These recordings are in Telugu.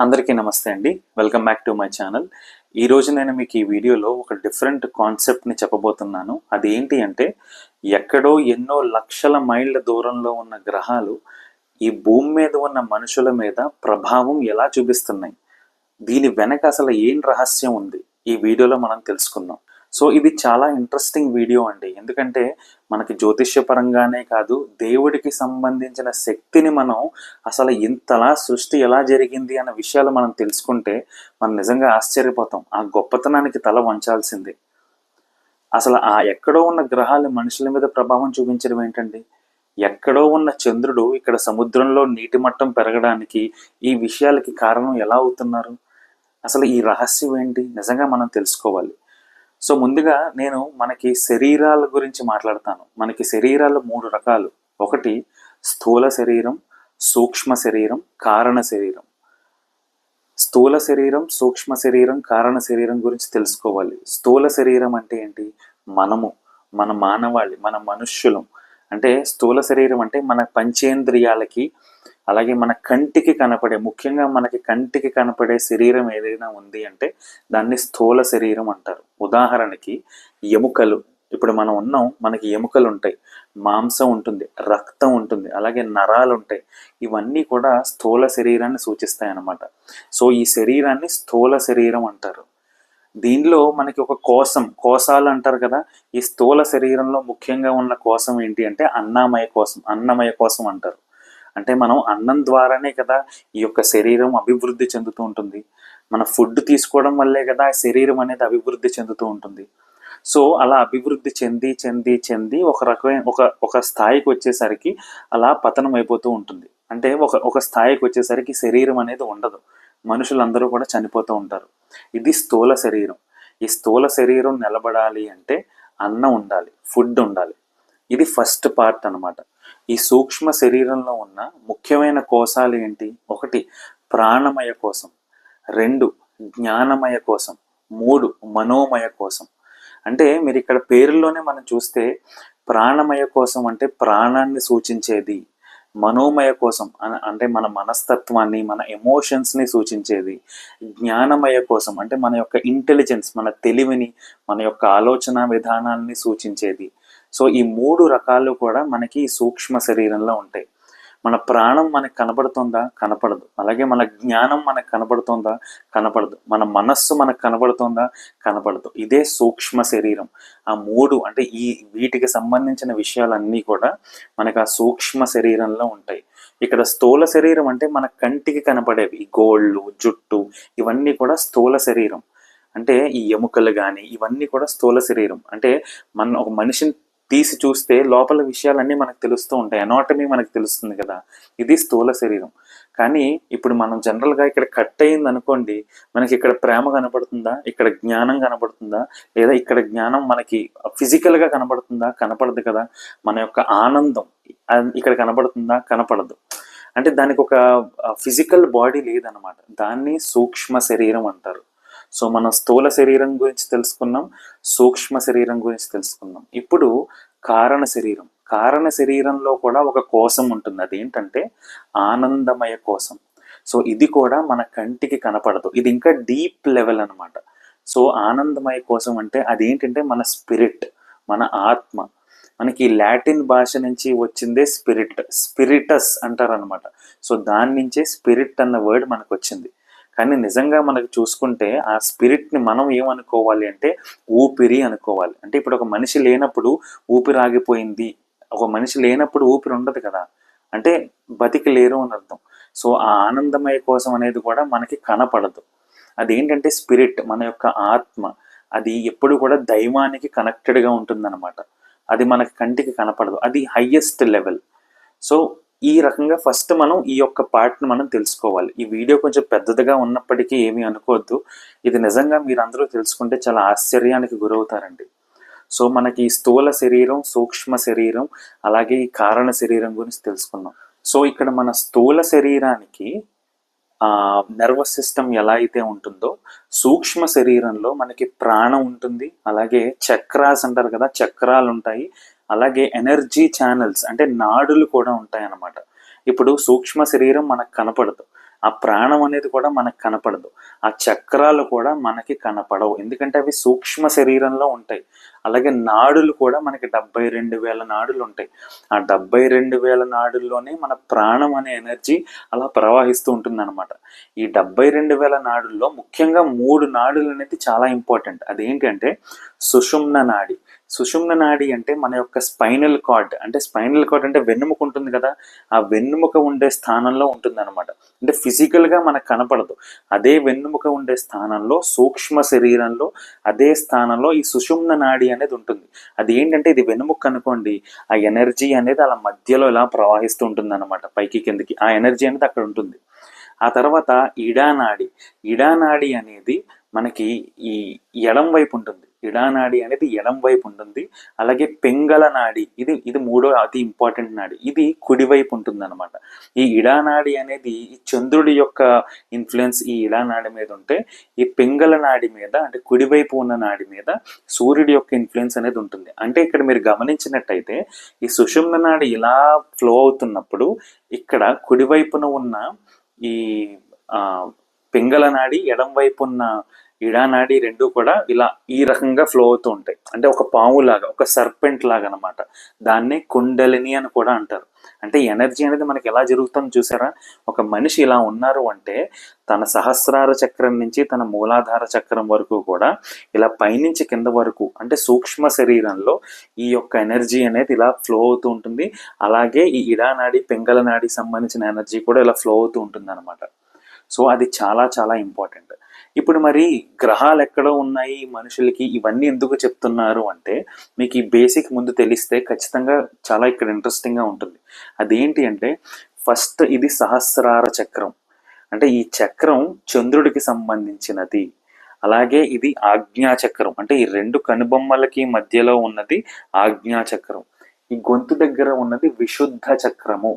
అందరికీ నమస్తే అండి. Welcome back to my channel ఈ రోజు నేను మీకు ఈ వీడియోలో ఒక డిఫరెంట్ కాన్సెప్ట్ని చెప్పబోతున్నాను. అది ఏంటి అంటే ఎక్కడో ఎన్నో లక్షల మైళ్ళ దూరంలో ఉన్న గ్రహాలు ఈ భూమి మీద ఉన్న మనుషుల మీద ప్రభావం ఎలా చూపిస్తున్నాయి? దీని వెనక అసలు ఏం రహస్యం ఉంది? ఈ వీడియోలో మనం తెలుసుకుందాం. సో ఇది చాలా ఇంట్రెస్టింగ్ వీడియో అండి. ఎందుకంటే మనకి జ్యోతిష్య పరంగానే కాదు దేవుడికి సంబంధించిన శక్తిని మనం అసలు ఇంతలా సృష్టి ఎలా జరిగింది అన్న విషయాలు మనం తెలుసుకుంటే మనం నిజంగా ఆశ్చర్యపోతాం. ఆ గొప్పతనానికి తల వంచాల్సిందే. అసలు ఆ ఎక్కడో ఉన్న గ్రహాలు మనుషుల మీద ప్రభావం చూపించడం ఏంటండి? ఎక్కడో ఉన్న చంద్రుడు ఇక్కడ సముద్రంలో నీటి మట్టం పెరగడానికి ఈ విషయాలకి కారణం ఎలా అవుతున్నారు? అసలు ఈ రహస్యం ఏంటి? నిజంగా మనం తెలుసుకోవాలి. సో ముందుగా నేను మనకి శరీరాల గురించి మాట్లాడతాను. మనకి శరీరాలు మూడు రకాలు. ఒకటి స్థూల శరీరం సూక్ష్మ శరీరం కారణ శరీరం. స్థూల శరీరం సూక్ష్మ శరీరం కారణ శరీరం గురించి తెలుసుకోవాలి. స్థూల శరీరం అంటే ఏంటి? మనము మన మానవాళి మన మనుష్యులం. అంటే స్థూల శరీరం అంటే మన పంచేంద్రియాలకి అలాగే మన కంటికి కనపడే ముఖ్యంగా మనకి కంటికి కనపడే శరీరం ఏదైనా ఉంది అంటే దాన్ని స్థూల శరీరం అంటారు. ఉదాహరణకి ఎముకలు ఇప్పుడు మనం ఉన్నాం మనకి ఎముకలు ఉంటాయి మాంసం ఉంటుంది రక్తం ఉంటుంది అలాగే నరాలు ఉంటాయి ఇవన్నీ కూడా స్థూల శరీరాన్ని సూచిస్తాయి అన్నమాట సో ఈ శరీరాన్ని స్థూల శరీరం అంటారు. దీనిలో మనకి ఒక కోశం కోశాలు అంటారు కదా ఈ స్థూల శరీరంలో ముఖ్యంగా ఉన్న కోశం ఏంటి అంటే అన్నమయ కోశం అన్నమయ కోశం అంటారు. అంటే మనం అన్నం ద్వారానే కదా ఈ యొక్క శరీరం అభివృద్ధి చెందుతూ ఉంటుంది. మన ఫుడ్ తీసుకోవడం వల్లే కదా శరీరం అనేది అభివృద్ధి చెందుతూ ఉంటుంది. సో అలా అభివృద్ధి చెంది చెంది చెంది ఒక రకమైన ఒక ఒక స్థాయికి వచ్చేసరికి అలా పతనం అయిపోతూ ఉంటుంది. అంటే ఒక ఒక స్థాయికి వచ్చేసరికి శరీరం అనేది ఉండదు. మనుషులందరూ కూడా చనిపోతూ ఉంటారు. ఇది స్థూల శరీరం. ఈ స్థూల శరీరం నిలబడాలి అంటే అన్నం ఉండాలి ఫుడ్ ఉండాలి. ఇది ఫస్ట్ పార్ట్ అనమాట ఈ సూక్ష్మ శరీరంలో ఉన్న ముఖ్యమైన కోశాలు ఏంటి? ఒకటి ప్రాణమయ కోసం రెండు జ్ఞానమయ కోసం మూడు మనోమయ కోసం అంటే మీరు ఇక్కడ పేరులోనే మనం చూస్తే ప్రాణమయ కోసం అంటే ప్రాణాన్ని సూచించేది. మనోమయ కోసం అన- అంటే మన మనస్తత్వాన్ని మన ఎమోషన్స్ని సూచించేది. జ్ఞానమయ కోసం అంటే మన యొక్క ఇంటెలిజెన్స్ మన తెలివిని మన యొక్క ఆలోచన విధానాన్ని సూచించేది. సో ఈ మూడు రకాలు కూడా మనకి సూక్ష్మ శరీరంలో ఉంటాయి. మన ప్రాణం మనకు కనపడుతుందా కనపడదు. అలాగే మన జ్ఞానం మనకు కనపడుతుందా కనపడదు. మన మనస్సు మనకు కనపడుతుందా కనపడదు. ఇదే సూక్ష్మ శరీరం. ఆ మూడు అంటే ఈ వీటికి సంబంధించిన విషయాలన్నీ కూడా మనకు ఆ సూక్ష్మ శరీరంలో ఉంటాయి. ఇక్కడ స్థూల శరీరం అంటే మన కంటికి కనపడేవి. గోళ్ళు జుట్టు ఇవన్నీ కూడా స్థూల శరీరం. అంటే ఈ ఎముకలు కానీ ఇవన్నీ కూడా స్థూల శరీరం. అంటే మన ఒక మనిషిని తీసి చూస్తే లోపల విషయాలన్నీ మనకు తెలుస్తూ ఉంటాయి. అనాటమీ మనకు తెలుస్తుంది కదా. ఇది స్థూల శరీరం. కానీ ఇప్పుడు మనం జనరల్గా ఇక్కడ కట్ అయింది అనుకోండి మనకి ఇక్కడ ప్రేమ కనపడుతుందా ఇక్కడ జ్ఞానం కనపడుతుందా లేదా ఇక్కడ జ్ఞానం మనకి ఫిజికల్గా కనపడుతుందా కనపడదు కదా. మన యొక్క ఆనందం ఇక్కడ కనపడుతుందా కనపడదు. అంటే దానికి ఒక ఫిజికల్ బాడీ లేదనమాట దాన్ని సూక్ష్మ శరీరం అంటారు. సో మనం స్థూల శరీరం గురించి తెలుసుకున్నాం సూక్ష్మ శరీరం గురించి తెలుసుకున్నాం. ఇప్పుడు కారణ శరీరం. కారణ శరీరంలో కూడా ఒక కోశం ఉంటుంది. అదేంటంటే ఆనందమయ కోశం. సో ఇది కూడా మన కంటికి కనపడదు. ఇది ఇంకా డీప్ లెవెల్ అనమాట సో ఆనందమయ కోసం అంటే అదేంటంటే మన స్పిరిట్ మన ఆత్మ. మనకి లాటిన్ భాష నుంచి వచ్చిందే స్పిరిట్. స్పిరిటస్ అంటారనమాట సో దాని నుంచే స్పిరిట్ అన్న వర్డ్ మనకు వచ్చింది కానీ నిజంగా మనకు చూసుకుంటే ఆ స్పిరిట్ని మనం ఏమనుకోవాలి అంటే ఊపిరి అనుకోవాలి. అంటే ఇప్పుడు ఒక మనిషి లేనప్పుడు ఊపిరి ఆగిపోయింది. ఒక మనిషి లేనప్పుడు ఊపిరి ఉండదు కదా. అంటే బతికి లేరు అని అర్థం. సో ఆ ఆనందమయ కోసం అనేది కూడా మనకి కనపడదు. అదేంటంటే స్పిరిట్ మన యొక్క ఆత్మ అది ఎప్పుడు కూడా దైవానికి కనెక్టెడ్గా ఉంటుందన్నమాట. అది మనకి కంటికి కనపడదు. అది హయ్యెస్ట్ లెవెల్. సో ఈ రకంగా ఫస్ట్ మనం ఈ యొక్క పార్ట్ని మనం తెలుసుకోవాలి. ఈ వీడియో కొంచెం పెద్దదిగా ఉన్నప్పటికీ ఏమీ అనుకోవద్దు. ఇది నిజంగా మీరు తెలుసుకుంటే చాలా ఆశ్చర్యానికి గురవుతారండి. సో మనకి ఈ స్థూల శరీరం సూక్ష్మ శరీరం అలాగే ఈ కారణ శరీరం గురించి తెలుసుకున్నాం సో ఇక్కడ మన స్థూల శరీరానికి నర్వస్ సిస్టమ్ ఎలా అయితే ఉంటుందో సూక్ష్మ శరీరంలో మనకి ప్రాణం ఉంటుంది. అలాగే చక్రాస్ అంటారు కదా చక్రాలు ఉంటాయి అలాగే ఎనర్జీ ఛానల్స్ అంటే నాడులు కూడా ఉంటాయి అన్నమాట ఇప్పుడు సూక్ష్మ శరీరం మనకు కనపడదు. ఆ ప్రాణం అనేది కూడా మనకు కనపడదు. ఆ చక్రాలు కూడా మనకి కనపడవు. ఎందుకంటే అవి సూక్ష్మ శరీరంలో ఉంటాయి. అలాగే నాడులు కూడా మనకి డెబ్బై రెండు వేల నాడులు ఉంటాయి. ఆ డెబ్బై రెండు వేల నాడుల్లోనే మన ప్రాణం అనే ఎనర్జీ అలా ప్రవహిస్తూ ఉంటుంది అనమాట ఈ డెబ్బై రెండు వేల నాడుల్లో ముఖ్యంగా మూడు నాడులు అనేది చాలా ఇంపార్టెంట్. అదేంటంటే సుషుమ్న నాడి. సుషుమ్న నాడి అంటే మన యొక్క స్పైనల్ కార్డ్. అంటే స్పైనల్ కార్డ్ అంటే వెన్నుముక ఉంటుంది కదా? ఆ వెన్నుముక ఉండే స్థానంలో ఉంటుంది అనమాట అంటే ఫిజికల్గా మనకు కనపడదు. అదే వెన్నుముక ఉండే స్థానంలో సూక్ష్మ శరీరంలో అదే స్థానంలో ఈ సుషుమ్న నాడి అనేది ఉంటుంది. అది ఏంటంటే ఇది వెనుముక్ అనుకోండి ఆ ఎనర్జీ అనేది అలా మధ్యలో ఇలా ప్రవహిస్తూ ఉంటుంది అనమాట పైకి కిందకి. ఆ ఎనర్జీ అనేది అక్కడ ఉంటుంది. ఆ తర్వాత ఇడానాడి. ఇడానాడి అనేది మనకి ఈ ఎడం వైపు ఉంటుంది. ఇడానాడి అనేది ఎడం వైపు ఉంటుంది. అలాగే పెంగళ నాడి ఇది ఇది మూడో అతి ఇంపార్టెంట్ నాడి ఇది కుడివైపు ఉంటుంది అనమాట ఈ ఇడానాడి అనేది ఈ చంద్రుడి యొక్క ఇన్ఫ్లుయెన్స్ ఈ ఇడానాడి మీద ఉంటే ఈ పెంగళ నాడి మీద అంటే కుడివైపు ఉన్న నాడి మీద సూర్యుడి యొక్క ఇన్ఫ్లుయెన్స్ అనేది ఉంటుంది. అంటే ఇక్కడ మీరు గమనించినట్టయితే ఈ సుషుమ్న నాడి ఇలా ఫ్లో అవుతున్నప్పుడు ఇక్కడ కుడివైపున ఉన్న ఈ పెంగళ నాడి ఎడం వైపు ఉన్న ఇడానాడి రెండు కూడా ఇలా ఈ రకంగా ఫ్లో అవుతూ ఉంటాయి. అంటే ఒక పాము లాగా ఒక సర్పెంట్ లాగా అనమాట దాన్నే కుండలిని అని కూడా అంటారు. అంటే ఎనర్జీ అనేది మనకి ఎలా జరుగుతుందో చూసారా? ఒక మనిషి ఇలా ఉన్నారు అంటే తన సహస్రార చక్రం నుంచి తన మూలాధార చక్రం వరకు కూడా ఇలా పైనుంచి కింద వరకు అంటే సూక్ష్మ శరీరంలో ఈ యొక్క ఎనర్జీ అనేది ఇలా ఫ్లో అవుతూ ఉంటుంది. అలాగే ఈ ఇడానాడి పెంగళ నాడి సంబంధించిన ఎనర్జీ కూడా ఇలా ఫ్లో అవుతూ ఉంటుంది అనమాట సో అది చాలా చాలా ఇంపార్టెంట్ ఇప్పుడు మరి గ్రహాలు ఎక్కడ ఉన్నాయి? మనుషులకి ఇవన్నీ ఎందుకు చెప్తున్నారు అంటే మీకు ఈ బేసిక్ ముందు తెలిస్తే ఖచ్చితంగా చాలా ఇక్కడ ఇంట్రెస్టింగ్గా ఉంటుంది. అదేంటి అంటే ఫస్ట్ ఇది సహస్రార చక్రం. అంటే ఈ చక్రం చంద్రుడికి సంబంధించినది. అలాగే ఇది ఆజ్ఞా చక్రం. అంటే ఈ రెండు కనుబొమ్మలకి మధ్యలో ఉన్నది ఆజ్ఞా చక్రం. ఈ గొంతు దగ్గర ఉన్నది విశుద్ధ చక్రము.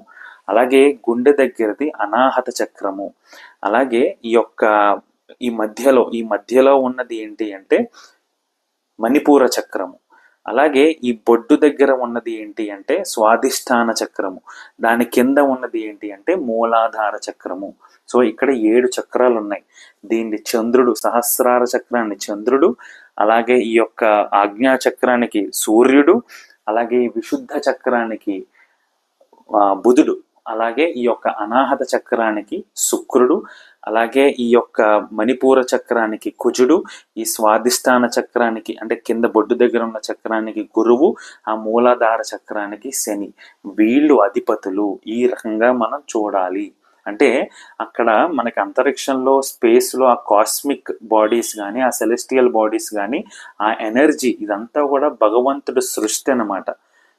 అలాగే గుండె దగ్గరది అనాహత చక్రము. అలాగే ఈ యొక్క ఈ మధ్యలో ఈ మధ్యలో ఉన్నది ఏంటి అంటే మణిపూర చక్రము. అలాగే ఈ బొడ్డు దగ్గర ఉన్నది ఏంటి అంటే స్వాధిష్టాన చక్రము. దాని కింద ఉన్నది ఏంటి అంటే మూలాధార చక్రము. సో ఇక్కడ ఏడు చక్రాలు ఉన్నాయి దీన్ని చంద్రుడు సహస్రార చక్రాన్ని చంద్రుడు అలాగే ఈ యొక్క ఆజ్ఞా చక్రానికి సూర్యుడు అలాగే విశుద్ధ చక్రానికి బుధుడు అలాగే ఈ యొక్క అనాహత చక్రానికి శుక్రుడు అలాగే ఈ యొక్క మణిపూర చక్రానికి కుజుడు ఈ స్వాధిష్టాన చక్రానికి అంటే కింద బొడ్డు దగ్గర ఉన్న చక్రానికి గురువు ఆ మూలాధార చక్రానికి శని. వీళ్ళు అధిపతులు. ఈ రకంగా మనం చూడాలి. అంటే అక్కడ మనకి అంతరిక్షంలో స్పేస్లో ఆ కాస్మిక్ బాడీస్ కానీ ఆ సెలెస్టియల్ బాడీస్ కానీ ఆ ఎనర్జీ ఇదంతా కూడా భగవంతుడు సృష్టి అనమాట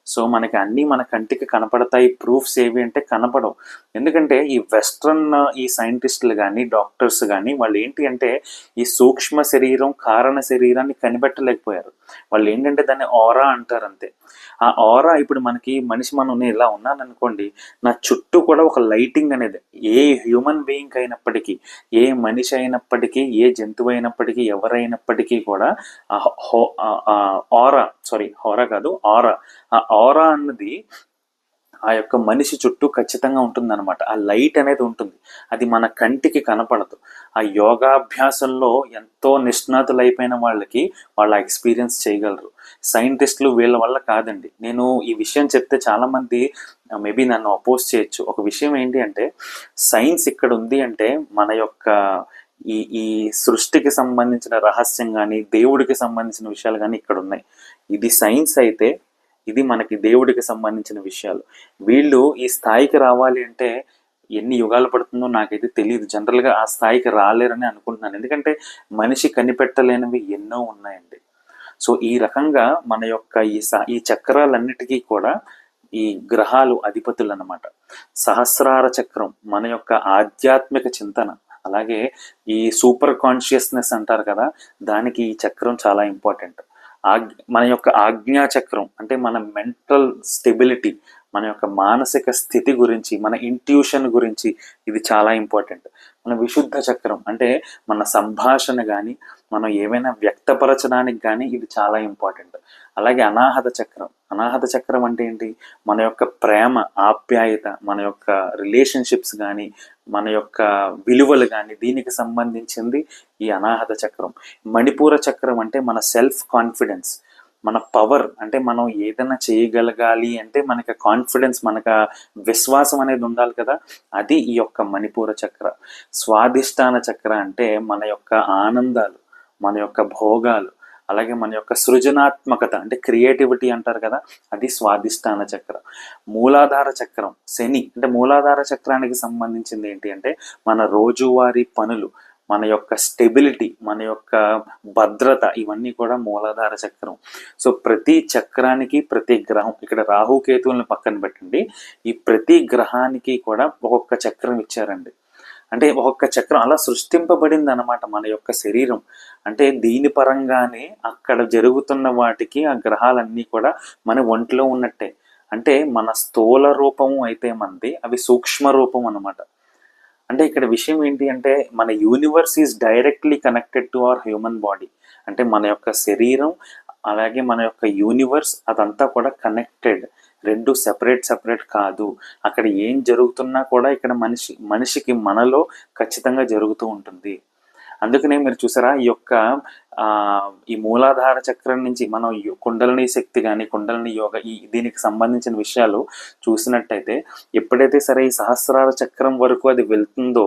సో మనకి అన్నీ మన కంటికి కనపడతాయి. ప్రూఫ్స్ ఏవి అంటే కనపడవు. ఎందుకంటే ఈ వెస్ట్రన్ ఈ సైంటిస్టులు కానీ డాక్టర్స్ కానీ వాళ్ళు ఏంటి అంటే ఈ సూక్ష్మ శరీరం కారణ శరీరాన్ని కనిపెట్టలేకపోయారు. వాళ్ళు ఏంటంటే దాన్ని ఓరా అంటారు అంతే ఆ ఆరా ఇప్పుడు మనకి మనిషి మనం నేను ఇలా ఉన్నాను అనుకోండి నా చుట్టూ కూడా ఒక లైటింగ్ అనేది ఏ హ్యూమన్ బీయింగ్ అయినప్పటికీ ఏ మనిషి అయినప్పటికీ ఏ జంతువు అయినప్పటికీ ఎవరైనప్పటికీ కూడా ఆ ఆరా సారీ హోరా కాదు ఆరా ఆ ఆరా అన్నది ఆ యొక్క మనిషి చుట్టూ ఖచ్చితంగా ఉంటుందన్నమాట. ఆ లైట్ అనేది ఉంటుంది. అది మన కంటికి కనపడదు. ఆ యోగాభ్యాసంలో ఎంతో నిష్ణాతులైపోయిన వాళ్ళకి వాళ్ళ ఎక్స్పీరియన్స్ చేయగలరు. సైంటిస్టులు వీళ్ళ వల్ల కాదండి. నేను ఈ విషయం చెప్తే చాలామంది మేబీ నన్ను అపోజ్ చేయొచ్చు. ఒక విషయం ఏంటి అంటే సైన్స్ ఇక్కడ ఉంది అంటే మన యొక్క ఈ ఈ సృష్టికి సంబంధించిన రహస్యం కానీ దేవుడికి సంబంధించిన విషయాలు కానీ ఇక్కడ ఉన్నాయి. ఇది సైన్స్ అయితే ఇది మనకి దేవుడికి సంబంధించిన విషయాలు. వీళ్ళు ఈ స్థాయికి రావాలి అంటే ఎన్ని యుగాలు పడుతుందో నాకైతే తెలియదు జనరల్గా ఆ స్థాయికి రాలేరని అనుకుంటున్నాను. ఎందుకంటే మనిషి కనిపెట్టలేనివి ఎన్నో ఉన్నాయండి. సో ఈ రకంగా మన యొక్క ఈ ఈ చక్రాలన్నిటికీ కూడా ఈ గ్రహాలు అధిపతులు అన్నమాట సహస్రార చక్రం మన యొక్క ఆధ్యాత్మిక చింతన. అలాగే ఈ సూపర్ కాన్షియస్నెస్ అంటారు కదా దానికి ఈ చక్రం చాలా ఇంపార్టెంట్. మన యొక్క ఆజ్ఞా చక్రం అంటే మన మెంటల్ స్టెబిలిటీ మన యొక్క మానసిక స్థితి గురించి మన ఇంట్యూషన్ గురించి ఇది చాలా ఇంపార్టెంట్. మన విశుద్ధ చక్రం. అంటే మన సంభాషణ కానీ మనం ఏమైనా వ్యక్తపరచడానికి కానీ ఇది చాలా ఇంపార్టెంట్. అలాగే అనాహత చక్రం. అనాహత చక్రం అంటే ఏంటి? మన యొక్క ప్రేమ ఆప్యాయత మన యొక్క రిలేషన్షిప్స్ కానీ మన యొక్క విలువలు కానీ దీనికి సంబంధించింది ఈ అనాహత చక్రం. మణిపూర చక్రం అంటే మన సెల్ఫ్ కాన్ఫిడెన్స్. మన పవర్ అంటే మనం ఏదైనా చేయగలగాలి అంటే మనకి కాన్ఫిడెన్స్ మనకు విశ్వాసం అనేది ఉండాలి కదా. అది ఈ యొక్క మణిపూర చక్ర. స్వాధిష్టాన చక్ర అంటే మన యొక్క ఆనందాలు మన యొక్క భోగాలు అలాగే మన యొక్క సృజనాత్మకత అంటే క్రియేటివిటీ అంటారు కదా అది స్వాధిష్టాన చక్ర. మూలాధార చక్రం శని అంటే మూలాధార చక్రానికి సంబంధించింది ఏంటి అంటే మన రోజువారీ పనులు మన యొక్క స్టెబిలిటీ మన యొక్క భద్రత ఇవన్నీ కూడా మూలాధార చక్రం. సో ప్రతి చక్రానికి ప్రతి గ్రహం ఇక్కడ రాహుకేతువులను పక్కన పెట్టండి. ఈ ప్రతి గ్రహానికి కూడా ఒక్కొక్క చక్రం ఇచ్చారండి. అంటే ఒక్కొక్క చక్రం అలా సృష్టింపబడింది అనమాట మన యొక్క శరీరం. అంటే దీని పరంగానే అక్కడ జరుగుతున్న వాటికి ఆ గ్రహాలన్నీ కూడా మన ఒంట్లో ఉన్నట్టే. అంటే మన స్థూల రూపము అయితే మంది అవి సూక్ష్మ రూపం అనమాట అంటే ఇక్కడ విషయం ఏంటి అంటే మన universe is directly connected to our human body అంటే మన యొక్క శరీరం అలాగే మన యొక్క యూనివర్స్ అదంతా కూడా కనెక్టెడ్ రెండు సెపరేట్ సెపరేట్ కాదు. అక్కడ ఏం జరుగుతున్నా కూడా ఇక్కడ మనిషి మనిషికి మనలో ఖచ్చితంగా జరుగుతూ ఉంటుంది. అందుకనే మీరు చూసారా ఈ యొక్క ఈ మూలాధార చక్రం నుంచి మనం కుండలని శక్తి కానీ కుండలని యోగ ఈ దీనికి సంబంధించిన విషయాలు చూసినట్టయితే ఎప్పుడైతే సరే ఈ సహస్రార చక్రం వరకు అది వెళ్తుందో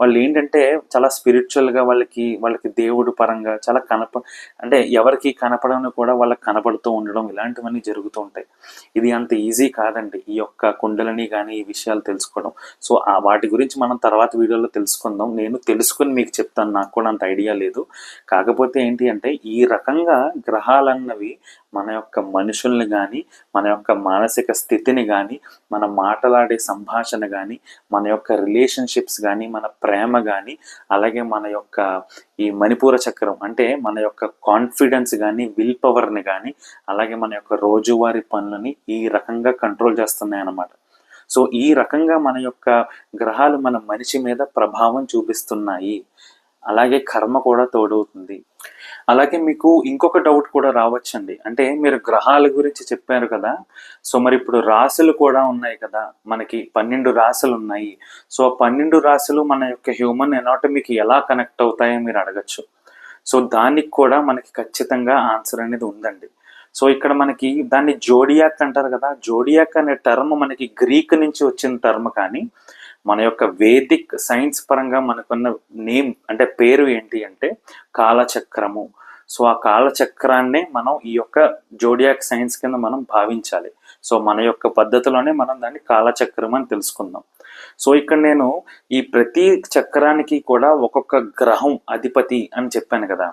వాళ్ళు ఏంటంటే చాలా స్పిరిచువల్గా వాళ్ళకి వాళ్ళకి దేవుడు పరంగా చాలా కనప అంటే ఎవరికి కనపడని కూడా వాళ్ళకి కనపడుతూ ఉండడం ఇలాంటివన్నీ జరుగుతూ ఉంటాయి. ఇది అంత ఈజీ కాదండి ఈ యొక్క కుండలని కానీ ఈ విషయాలు తెలుసుకోవడం. సో ఆ వాటి గురించి మనం తర్వాత వీడియోలో తెలుసుకుందాం. నేను తెలుసుకుని మీకు చెప్తాను. నాకు కూడా అంత ఐడియా లేదు. కాకపోతే ఏంటి అంటే ఈ రకంగా గ్రహాలన్నవి మన యొక్క మనుషుల్ని కానీ మన యొక్క మానసిక స్థితిని కానీ మన మాటలాడే సంభాషణ కానీ మన యొక్క రిలేషన్షిప్స్ కానీ మన ప్రేమ కానీ అలాగే మన యొక్క ఈ మణిపూర చక్రం అంటే మన యొక్క కాన్ఫిడెన్స్ కానీ విల్ పవర్ని కానీ అలాగే మన యొక్క రోజువారీ పనులని ఈ రకంగా కంట్రోల్ చేస్తున్నాయి అన్నమాట సో ఈ రకంగా మన యొక్క గ్రహాలు మన మనిషి మీద ప్రభావం చూపిస్తున్నాయి. అలాగే కర్మ కూడా తోడవుతుంది. అలాగే మీకు ఇంకొక డౌట్ కూడా రావచ్చండి. అంటే మీరు గ్రహాల గురించి చెప్పారు కదా. సో మరి ఇప్పుడు రాశులు కూడా ఉన్నాయి కదా. మనకి పన్నెండు రాశులు ఉన్నాయి. సో ఆ పన్నెండు రాశులు మన యొక్క హ్యూమన్ ఎనాటమీకి ఎలా కనెక్ట్ అవుతాయో మీరు అడగచ్చు. సో దానికి కూడా మనకి ఖచ్చితంగా ఆన్సర్ అనేది ఉందండి. సో ఇక్కడ మనకి దాన్ని జోడియాక్ అంటారు కదా. జోడియాక్ అనే టర్మ్ మనకి గ్రీక్ నుంచి వచ్చిన టర్మ్ కానీ మన యొక్క వేదిక్ సైన్స్ పరంగా మనకున్న నేమ్ అంటే పేరు ఏంటి అంటే కాలచక్రము. సో ఆ కాలచక్రాన్నే మనం ఈ యొక్క జోడియాక్ సైన్స్ కింద మనం భావించాలి. సో మన యొక్క పద్ధతిలోనే మనం దాన్ని కాలచక్రం అని తెలుసుకుందాం. సో ఇక్కడ నేను ఈ ప్రతి చక్రానికి కూడా ఒక్కొక్క గ్రహం అధిపతి అని చెప్పాను కదా.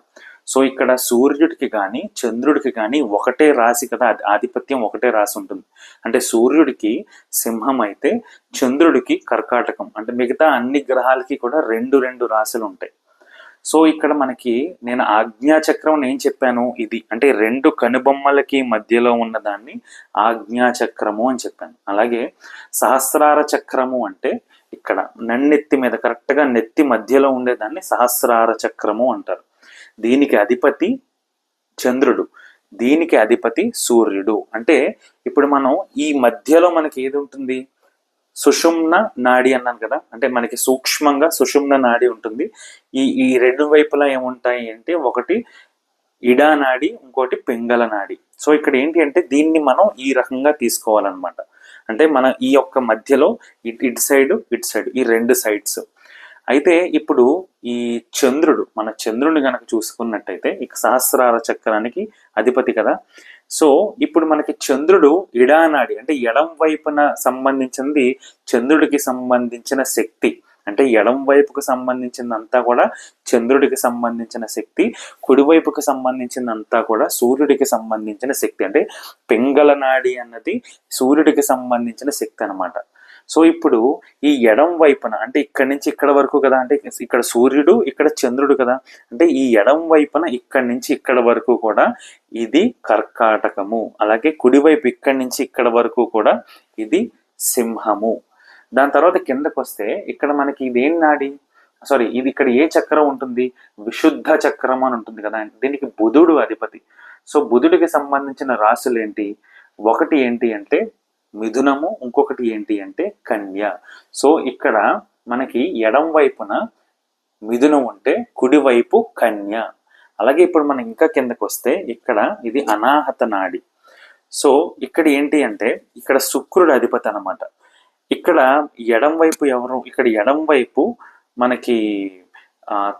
సో ఇక్కడ సూర్యుడికి కానీ చంద్రుడికి కానీ ఒకటే రాశి కదా ఆధిపత్యం ఒకటే రాసి ఉంటుంది. అంటే సూర్యుడికి సింహం అయితే చంద్రుడికి కర్కాటకం. అంటే మిగతా అన్ని గ్రహాలకి కూడా రెండు రెండు రాశులు ఉంటాయి. సో ఇక్కడ మనకి నేను ఆజ్ఞాచక్రం నేను చెప్పాను ఇది. అంటే రెండు కనుబొమ్మలకి మధ్యలో ఉన్న దాన్ని ఆజ్ఞాచక్రము అని చెప్పాను. అలాగే సహస్రార చక్రము అంటే ఇక్కడ నన్నెత్తి మీద కరెక్ట్గా నెత్తి మధ్యలో ఉండేదాన్ని సహస్రార చక్రము అంటారు. దీనికి అధిపతి చంద్రుడు దీనికి అధిపతి సూర్యుడు. అంటే ఇప్పుడు మనం ఈ మధ్యలో మనకి ఏది ఉంటుంది? సుషుమ్న నాడి అన్నాను కదా? అంటే మనకి సూక్ష్మంగా సుషుమ్న నాడి ఉంటుంది. ఈ ఈ రెండు వైపులా ఏముంటాయి అంటే ఒకటి ఇడా నాడి ఇంకోటి పింగళ నాడి. సో ఇక్కడ ఏంటి అంటే దీన్ని మనం ఈ రకంగా తీసుకోవాలన్నమాట. అంటే మన ఈ యొక్క మధ్యలో ఇట్ ఇటు సైడ్ ఇటు సైడ్ ఈ రెండు సైడ్స్. అయితే ఇప్పుడు ఈ చంద్రుడు మన చంద్రుని కనుక చూసుకున్నట్టయితే ఇక సహస్రార చక్రానికి అధిపతి కదా. సో ఇప్పుడు మనకి చంద్రుడు ఇడానాడి అంటే ఎడం వైపున సంబంధించింది చంద్రుడికి సంబంధించిన శక్తి అంటే ఎడం వైపుకు సంబంధించిందంతా కూడా చంద్రుడికి సంబంధించిన శక్తి కుడివైపుకు సంబంధించిందంతా కూడా సూర్యుడికి సంబంధించిన శక్తి అంటే పెంగళనాడి అన్నది సూర్యుడికి సంబంధించిన శక్తి అనమాట సో ఇప్పుడు ఈ ఎడం వైపున అంటే ఇక్కడి నుంచి ఇక్కడ వరకు కదా అంటే ఇక్కడ సూర్యుడు ఇక్కడ చంద్రుడు కదా అంటే ఈ ఎడం వైపున ఇక్కడి నుంచి ఇక్కడ వరకు కూడా ఇది కర్కాటకము. అలాగే కుడివైపు ఇక్కడి నుంచి ఇక్కడ వరకు కూడా ఇది సింహము. దాని తర్వాత కిందకు వస్తే ఇక్కడ మనకి ఇదేం నాడి? సారీ ఇది ఇక్కడ ఏ చక్రం ఉంటుంది? విశుద్ధ చక్రం అని ఉంటుంది కదా దీనికి బుధుడు అధిపతి. సో బుధుడికి సంబంధించిన రాశులు ఏంటి ఒకటి ఏంటి అంటే మిథునము ఇంకొకటి ఏంటి అంటే కన్య. సో ఇక్కడ మనకి ఎడం వైపున మిథునం ఉంటే కుడివైపు కన్య. అలాగే ఇప్పుడు మనం ఇంకా కిందకు వస్తే ఇక్కడ ఇది అనాహత నాడి. సో ఇక్కడ ఏంటి అంటే ఇక్కడ శుక్రుడు అధిపతి అనమాట ఇక్కడ ఎడం వైపు ఎవరు? ఇక్కడ ఎడం వైపు మనకి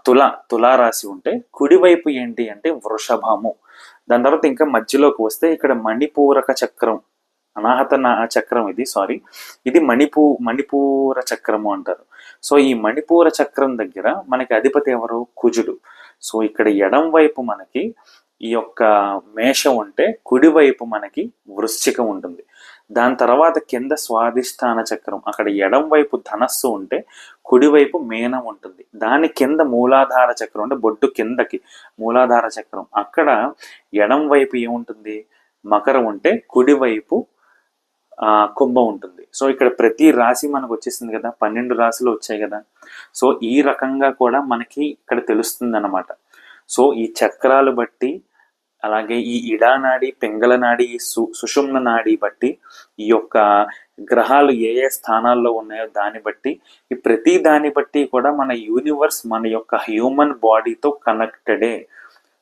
తుల తులారాశి ఉంటే కుడివైపు ఏంటి అంటే వృషభము. దాని తర్వాత ఇంకా మధ్యలోకి వస్తే ఇక్కడ మణిపూరక చక్రం. అనాహత నా- చక్రం ఇది సారీ ఇది మణిపూ మణిపూర చక్రము అంటారు. సో ఈ మణిపూర చక్రం దగ్గర మనకి అధిపతి ఎవరు? కుజుడు. సో ఇక్కడ ఎడం వైపు మనకి ఈ యొక్క మేషం ఉంటే కుడివైపు మనకి వృశ్చికం ఉంటుంది. దాని తర్వాత కింద స్వాధిష్టాన చక్రం అక్కడ ఎడం వైపు ధనస్సు ఉంటే కుడివైపు మేనం ఉంటుంది. దాని కింద మూలాధార చక్రం అంటే బొడ్డు కిందకి మూలాధార చక్రం. అక్కడ ఎడం వైపు ఏముంటుంది? మకరం ఉంటే కుడివైపు కుంభం ఉంటుంది. సో ఇక్కడ ప్రతి రాశి మనకు వచ్చేసింది కదా పన్నెండు రాశులు వచ్చాయి కదా. సో ఈ రకంగా కూడా మనకి ఇక్కడ తెలుస్తుంది అన్నమాట సో ఈ చక్రాలు బట్టి అలాగే ఈ ఇడానాడి పింగళ నాడి సు సుషుమ్న నాడి బట్టి ఈ యొక్క గ్రహాలు ఏ ఏ స్థానాల్లో ఉన్నాయో దాన్ని బట్టి ఈ ప్రతి దాన్ని బట్టి కూడా మన యూనివర్స్ మన యొక్క హ్యూమన్ బాడీతో కనెక్టెడే.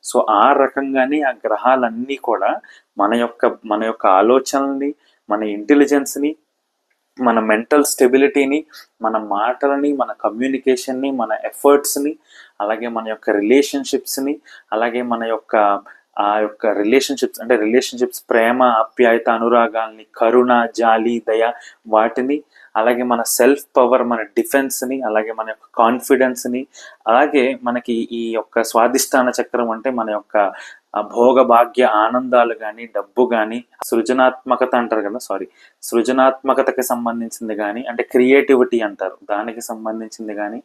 సో ఆ రకంగానే ఆ గ్రహాలన్నీ కూడా మన యొక్క మన యొక్క ఆలోచనల్ని మన ఇంటెలిజెన్స్ని మన మెంటల్ స్టెబిలిటీని మన మాటలని మన కమ్యూనికేషన్ని మన ఎఫర్ట్స్ని అలాగే మన యొక్క రిలేషన్షిప్స్ని అలాగే మన యొక్క ఆ యొక్క రిలేషన్షిప్స్ అంటే రిలేషన్షిప్స్ ప్రేమ ఆప్యాయత అనురాగాల్ని కరుణ జాలి దయ వాటిని అలాగే మన సెల్ఫ్ పవర్ మన డిఫెన్స్ని అలాగే మన యొక్క కాన్ఫిడెన్స్ని అలాగే మనకి ఈ యొక్క స్వాదిష్టాన చక్రం అంటే మన యొక్క ఆ భోగ భాగ్య ఆనందాలు కానీ డబ్బు కానీ సృజనాత్మకత అంటారు కదా సారీ సృజనాత్మకతకి సంబంధించింది కానీ అంటే క్రియేటివిటీ అంటారు. దానికి సంబంధించింది కానీ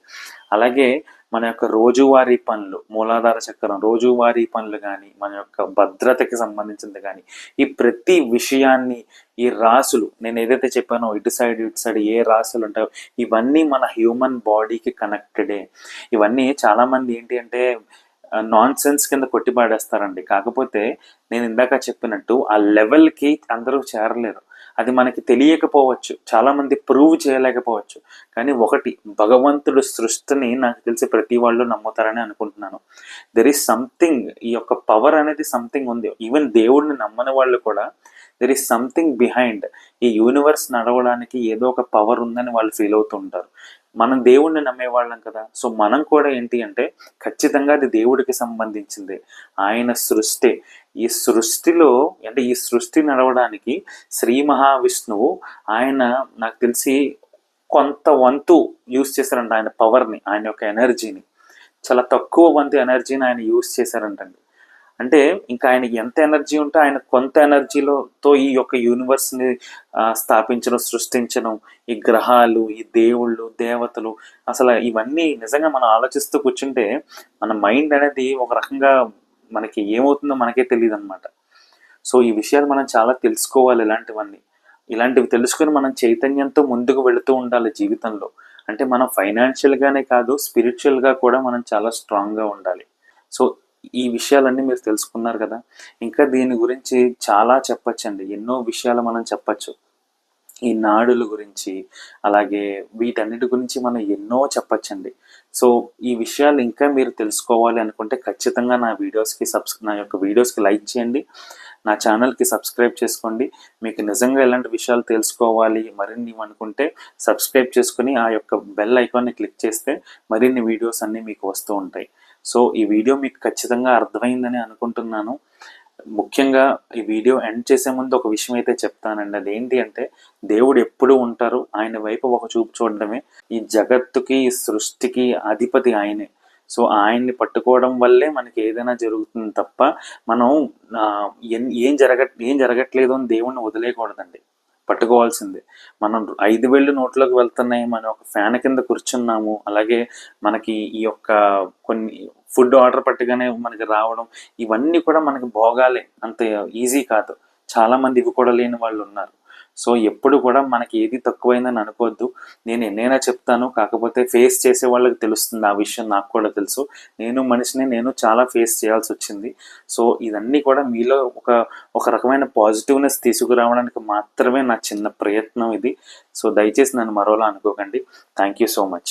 అలాగే మన యొక్క రోజువారీ పనులు మూలాధార చక్రం రోజువారీ పనులు కానీ మన యొక్క భద్రతకి సంబంధించింది కానీ ఈ ప్రతి విషయాన్ని ఈ రాసులు నేను ఏదైతే చెప్పానో ఇటు సైడ్ ఇటు సైడ్ ఏ రాసులు ఉంటాయో ఇవన్నీ మన హ్యూమన్ బాడీకి కనెక్టెడే ఇవన్నీ చాలామంది ఏంటి అంటే నాన్ సెన్స్ కింద కొట్టిపాడేస్తారండి. కాకపోతే నేను ఇందాక చెప్పినట్టు ఆ లెవెల్కి అందరూ చేరలేరు. అది మనకి తెలియకపోవచ్చు. చాలా మంది ప్రూవ్ చేయలేకపోవచ్చు. కానీ ఒకటి భగవంతుడు సృష్టిని నాకు తెలిసి ప్రతి వాళ్ళు నమ్ముతారని అనుకుంటున్నాను. దెర్ ఈస్ సంథింగ్ ఈ యొక్క పవర్ అనేది సంథింగ్ ఉంది. ఈవెన్ దేవుడిని నమ్మని వాళ్ళు కూడా దెర్ ఈస్ సంథింగ్ బిహైండ్ ఈ యూనివర్స్ నడవడానికి ఏదో ఒక పవర్ ఉందని వాళ్ళు ఫీల్ అవుతుంటారు. మనం దేవుణ్ణి నమ్మేవాళ్ళం కదా. సో మనం కూడా ఏంటి అంటే ఖచ్చితంగా అది దేవుడికి సంబంధించింది. ఆయన సృష్టి. ఈ సృష్టిలో అంటే ఈ సృష్టి నడవడానికి శ్రీ మహావిష్ణువు ఆయన నాకు తెలిసి కొంత వంతు యూస్ చేశారంట ఆయన పవర్ని ఆయన యొక్క ఎనర్జీని. చాలా తక్కువ వంతు ఎనర్జీని ఆయన యూస్ చేశారంటండి. అంటే ఇంకా ఆయనకి ఎంత ఎనర్జీ ఉంటే ఆయన కొంత ఎనర్జీలో తో ఈ యొక్క యూనివర్స్ని స్థాపించడం సృష్టించడం ఈ గ్రహాలు ఈ దేవుళ్ళు దేవతలు అసలు ఇవన్నీ నిజంగా మనం ఆలోచిస్తూ కూర్చుంటే మన మైండ్ అనేది ఒక రకంగా మనకి ఏమవుతుందో మనకే తెలియదు అనమాట సో ఈ విషయాలు మనం చాలా తెలుసుకోవాలి ఇలాంటివన్నీ. ఇలాంటివి తెలుసుకొని మనం చైతన్యంతో ముందుకు వెళుతూ ఉండాలి జీవితంలో. అంటే మనం ఫైనాన్షియల్గానే కాదు స్పిరిచువల్గా కూడా మనం చాలా స్ట్రాంగ్గా ఉండాలి. సో ఈ విషయాలన్నీ మీరు తెలుసుకున్నారు కదా. ఇంకా దీని గురించి చాలా చెప్పచ్చండి. ఎన్నో విషయాలు మనం చెప్పచ్చు. ఈ నాడుల గురించి అలాగే వీటన్నిటి గురించి మనం ఎన్నో చెప్పచ్చండి. సో ఈ విషయాలు ఇంకా మీరు తెలుసుకోవాలి అనుకుంటే ఖచ్చితంగా నా వీడియోస్కి సబ్స్ నా యొక్క వీడియోస్కి లైక్ చేయండి. నా ఛానల్కి సబ్స్క్రైబ్ చేసుకోండి. మీకు నిజంగా ఎలాంటి విషయాలు తెలుసుకోవాలి మరిన్ని అనుకుంటే సబ్స్క్రైబ్ చేసుకుని ఆ యొక్క బెల్ ఐకాన్ని క్లిక్ చేస్తే మరిన్ని వీడియోస్ అన్నీ మీకు వస్తూ ఉంటాయి. సో ఈ వీడియో మీకు ఖచ్చితంగా అర్థమైందని అనుకుంటున్నాను. ముఖ్యంగా ఈ వీడియో ఎండ్ చేసే ముందు ఒక విషయం అయితే చెప్తానండి. అదేంటి అంటే దేవుడు ఎప్పుడు ఉంటారు? ఆయన వైపు ఒక చూపు చూడడమే. ఈ జగత్తుకి ఈ సృష్టికి అధిపతి ఆయనే. సో ఆయన్ని పట్టుకోవడం వల్లే మనకి ఏదైనా జరుగుతుంది తప్ప మనం ఏం జరగ ఏం జరగట్లేదు అని దేవుణ్ణి వదిలేయకూడదండి. పట్టుకోవాల్సిందే. మనం ఐదు వేళ్ళు నోట్లోకి వెళ్తున్నాయి మనం ఒక ఫ్యాన్ కింద కూర్చున్నాము అలాగే మనకి ఈ యొక్క కొన్ని ఫుడ్ ఆర్డర్ పట్టగానే మనకి రావడం ఇవన్నీ కూడా మనకి భోగాలే. అంత ఈజీ కాదు. చాలా మంది ఇవి కూడా లేని వాళ్ళు ఉన్నారు. సో ఎప్పుడు కూడా మనకి ఏది తక్కువైందని అనుకోవద్దు. నేను ఎన్నైనా చెప్తాను కాకపోతే ఫేస్ చేసే వాళ్ళకి తెలుస్తుంది ఆ విషయం నాకు కూడా తెలుసు. నేను మనిషిని నేను చాలా ఫేస్ చేయాల్సి వచ్చింది. సో ఇదన్నీ కూడా మీలో ఒక ఒక రకమైన పాజిటివ్నెస్ తీసుకురావడానికి మాత్రమే నా చిన్న ప్రయత్నం ఇది. సో దయచేసి నన్ను మరోలా అనుకోకండి. Thank you so much.